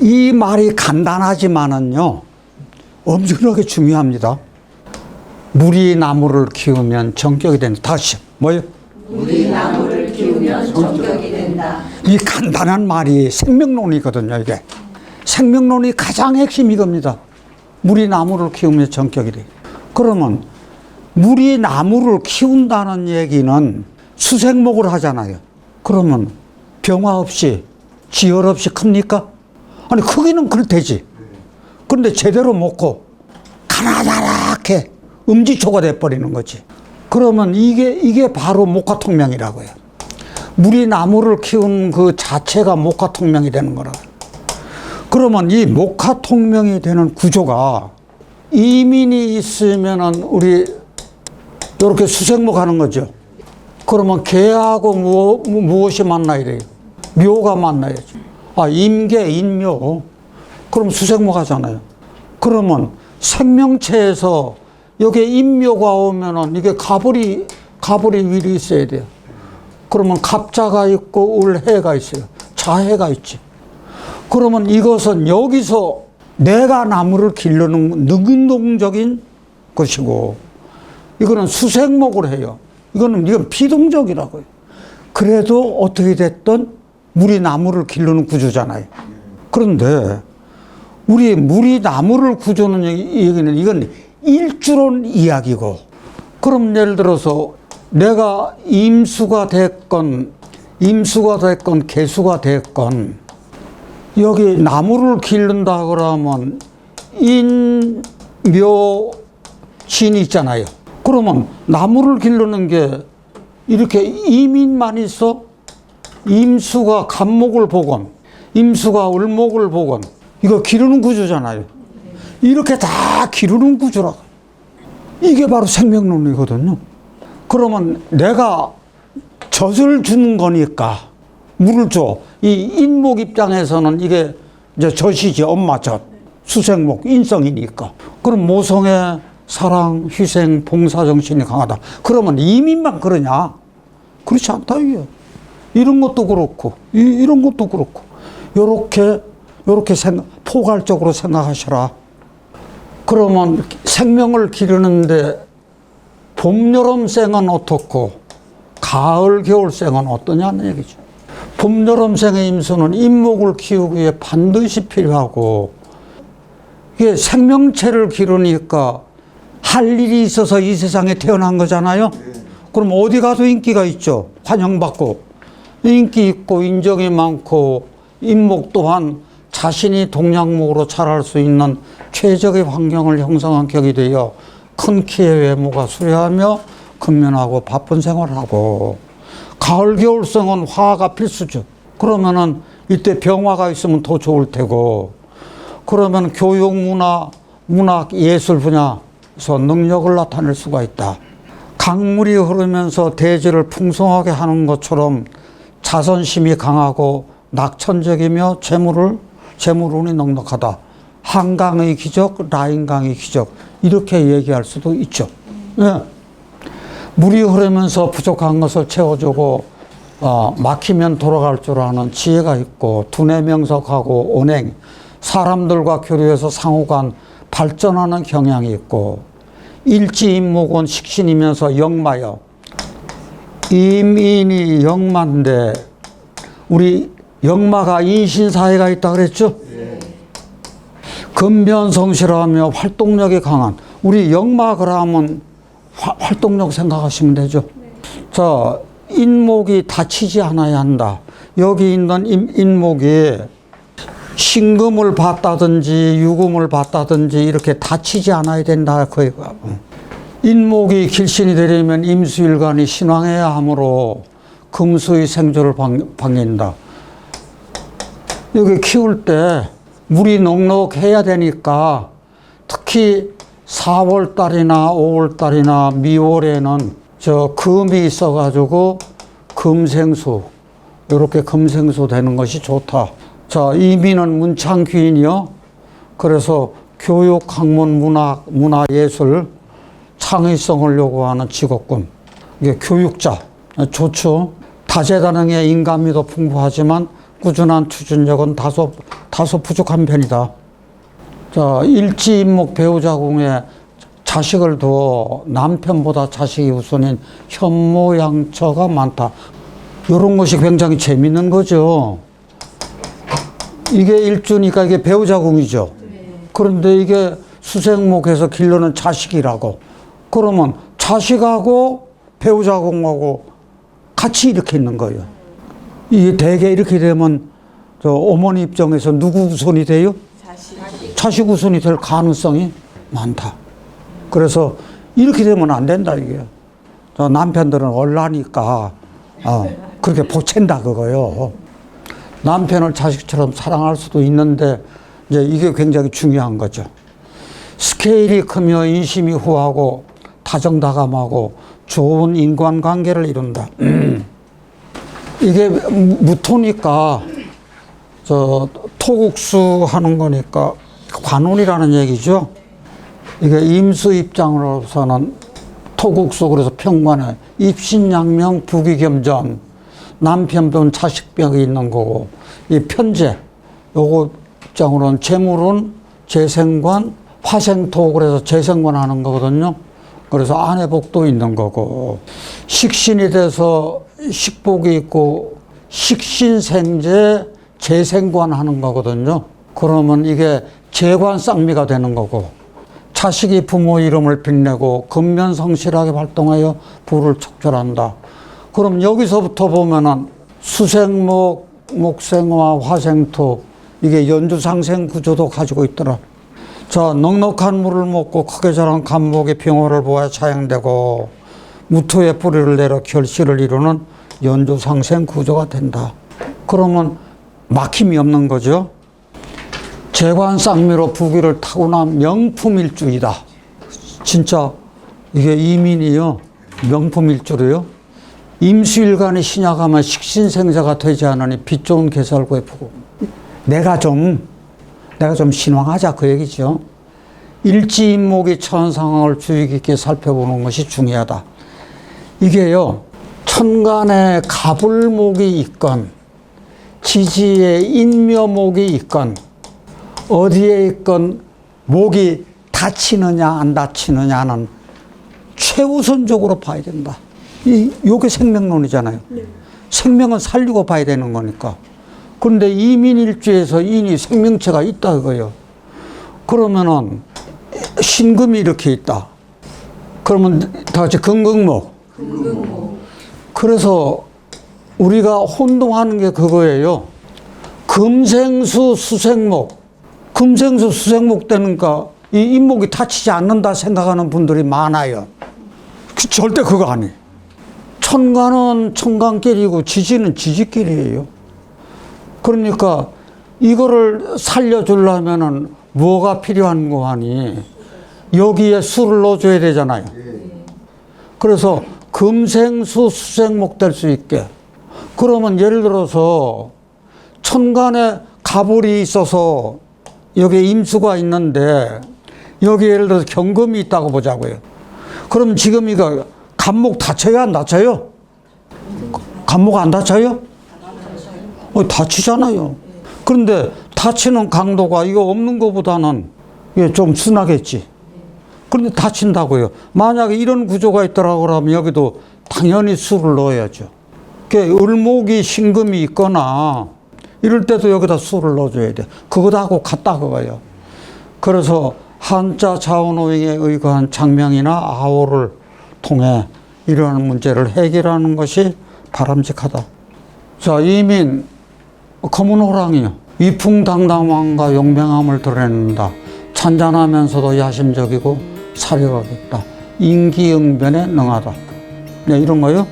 이 말이 간단하지만은요, 엄청나게 중요합니다. 물이 나무를 키우면 정격이 된다. 다시, 뭐요? 우리 나무를 키우면 정격이 된다. 이 간단한 말이 생명론이거든요, 이게. 생명론이 가장 핵심 이 겁니다. 물이 나무를 키우면 정격이 돼. 그러면 물이 나무를 키운다는 얘기는 수생목을 하잖아요. 그러면 병화 없이 지혈 없이 큽니까? 아니 크기는 그렇대지. 그런데 제대로 먹고 가나다랗게 음지초가 돼버리는 거지. 그러면 이게 이게 바로 목화통명이라고요. 물이 나무를 키운 그 자체가 목화통명이 되는 거라. 그러면 이 목화통명이 되는 구조가 이민이 있으면은 우리 이렇게 수생목 하는 거죠. 그러면 개하고 무엇, 무엇이 만나야 돼요? 묘가 만나야죠. 아, 임계, 인묘. 그럼 수생목 하잖아요. 그러면 생명체에서 여기에 인묘가 오면은 이게 가불이, 가불이 위로 있어야 돼요. 그러면 갑자가 있고 울해가 있어요. 자해가 있지. 그러면 이것은 여기서 내가 나무를 기르는 능동적인 것이고 이거는 수생목을 해요. 이거는 이건 비동적이라고요. 그래도 어떻게 됐든 물이 나무를 기르는 구조잖아요. 그런데 우리 물이 나무를 구조는 얘기- 얘기는 이건 일주론 이야기고 그럼 예를 들어서 내가 임수가 됐건 임수가 됐건 개수가 됐건 여기 나무를 기른다 그러면 인묘 신이 있잖아요. 그러면 나무를 기르는 게 이렇게 이민만 있어 임수가 간목을 보건 임수가 을목을 보건 이거 기르는 구조잖아요. 이렇게 다 기르는 구조라. 이게 바로 생명론이거든요. 그러면 내가 젖을 주는 거니까 물을 줘. 이 인목 입장에서는 이게 이제 젖이지 엄마 젖. 수생목 인성이니까. 그럼 모성의 사랑, 희생, 봉사 정신이 강하다. 그러면 이민만 그러냐? 그렇지 않다 이게. 이런 것도 그렇고 이, 이런 것도 그렇고 요렇게 요렇게 생각, 포괄적으로 생각하셔라. 그러면 생명을 기르는데 봄, 여름 생은 어떻고 가을, 겨울 생은 어떠냐는 얘기죠. 봄, 여름 생의 임수는 잇목을 키우기 위해 반드시 필요하고 이게 생명체를 기르니까 할 일이 있어서 이 세상에 태어난 거잖아요. 그럼 어디 가도 인기가 있죠. 환영받고 인기 있고 인정이 많고 인목 또한 자신이 동양목으로 자랄 수 있는 최적의 환경을 형성한 격이 되어 큰 키의 외모가 수려하며 근면하고 바쁜 생활을 하고 가을 겨울성은 화가 필수죠. 그러면은 이때 병화가 있으면 더 좋을 테고 그러면 교육 문화 문학 예술 분야에 서 능력을 나타낼 수가 있다. 강물이 흐르면서 대지를 풍성하게 하는 것처럼 자존심이 강하고 낙천적이며 재물을 재물운이 넉넉하다. 한강의 기적, 라인강의 기적 이렇게 얘기할 수도 있죠. 예. 물이 흐르면서 부족한 것을 채워주고 어, 막히면 돌아갈 줄 아는 지혜가 있고 두뇌 명석하고 언행 사람들과 교류해서 상호간 발전하는 경향이 있고 일지임목은 식신이면서 영마여 임인이 영마인데 우리 영마가 인신사회가 있다 그랬죠? 근변성실하며 활동력이 강한 우리 영마 그러면 화- 활동력 생각하시면 되죠. 자 인목이 다치지 않아야 한다. 여기 있는 인, 인목이 신금을 받다든지 유금을 받다든지 이렇게 다치지 않아야 된다. 그거가. 인목이 길신이 되려면 임수일간이 신왕해야 하므로 금수의 생조를 방- 방긴다. 여기 키울 때 물이 넉넉해야 되니까 특히 4월 달이나 5월 달이나 미월에는 저 금이 있어가지고 금생수 이렇게 금생수 되는 것이 좋다. 자 이민은 문창귀인이요. 그래서 교육, 학문, 문학, 문화 예술 창의성을 요구하는 직업군. 이게 교육자 좋죠. 다재다능의 인간미도 풍부하지만 꾸준한 추진력은 다소 다소 부족한 편이다. 자, 일지임목 배우자 궁에 자식을 두어 남편보다 자식이 우선인 현모양처가 많다. 이런 것이 굉장히 재밌는 거죠. 이게 일주니까 이게 배우자 궁이죠. 그런데 이게 수생목에서 길러는 자식이라고. 그러면 자식하고 배우자 궁하고 같이 이렇게 있는 거예요. 이게 대개 이렇게 되면 저 어머니 입장에서 누구 우선이 돼요? 자식 우선이 될 가능성이 많다. 그래서 이렇게 되면 안 된다 이게. 저 남편들은 얼라니까 어, 그렇게 보챈다 그거요. 남편을 자식처럼 사랑할 수도 있는데 이제 이게 굉장히 중요한 거죠. 스케일이 크며 인심이 후하고 다정다감하고 좋은 인간관계를 이룬다. 이게 무토니까 저 토국수 하는 거니까 관운이라는 얘기죠. 이게 임수 입장으로서는 토국수 그래서 평관에 입신양명 부귀겸전 남편분 자식병이 있는 거고 이 편제 요거 입장으로는 재물은 재생관 화생토 그래서 재생관 하는 거거든요. 그래서 아내복도 있는 거고 식신이 돼서 식복이 있고 식신생재 재생관 하는 거거든요. 그러면 이게 재관 쌍미가 되는 거고 자식이 부모 이름을 빛내고 근면성실하게 활동하여 부를 촉출한다. 그럼 여기서부터 보면은 수생목, 목생화, 화생토 이게 연주상생 구조도 가지고 있더라. 자, 넉넉한 물을 먹고 크게 자란 감목의 병호를 보아 차양되고 무토의 뿌리를 내려 결실을 이루는 연주상생 구조가 된다. 그러면 막힘이 없는 거죠. 재관 쌍미로 부귀를 타고난 명품일주이다. 진짜 이게 이민이요. 명품일주로요. 임수일간이 신약하면 식신생자가 되지 않으니 빛 좋은 개살구에 부고. 내가 좀, 내가 좀 신앙하자 그 얘기죠. 일지임목이 처한 상황을 주의 깊게 살펴보는 것이 중요하다. 이게요, 천간에 가불목이 있건, 지지에 인묘목이 있건, 어디에 있건 목이 다치느냐 안 다치느냐는 최우선적으로 봐야 된다. 이 요게 생명론이잖아요. 생명은 살리고 봐야 되는 거니까. 그런데 이민일주에서 인이 생명체가 있다 그거예요. 그러면은 신금이 이렇게 있다. 그러면 다 같이 금극목. 그래서 우리가 혼동하는 게 그거예요. 금생수 수생목. 금생수 수생목 되니까 이 인목이 다치지 않는다 생각하는 분들이 많아요. 그- 절대 그거 아니에요. 천간은 천간끼리고 지지는 지지끼리예요. 그러니까 이거를 살려주려면은 뭐가 필요한 거 아니? 여기에 수를 넣어줘야 되잖아요. 그래서 금생수 수생목 될 수 있게. 그러면 예를 들어서 천간에 가불이 있어서 여기에 임수가 있는데 여기 예를 들어서 경금이 있다고 보자고요. 그럼 지금 이거 간목 다쳐요 안 다쳐요? 간목 안 다쳐요? 어, 다치잖아요. 그런데 다치는 강도가 이거 없는 것보다는 좀 순하겠지. 그런데 다친다고요. 만약에 이런 구조가 있더라고 그러면 여기도 당연히 수를 넣어야죠. 그 을목이 신금이 있거나 이럴 때도 여기다 수를 넣어줘야 돼. 그거하고 같다 그거예요. 그래서 한자 자원오행에 의거한 장명이나 아오를 통해 이러한 문제를 해결하는 것이 바람직하다. 자, 이민 검은 호랑이요. 위풍당당함과 용맹함을 드러낸다. 찬잔하면서도 야심적이고 사려가겠다. 인기응변에 능하다. 네, 이런 거요.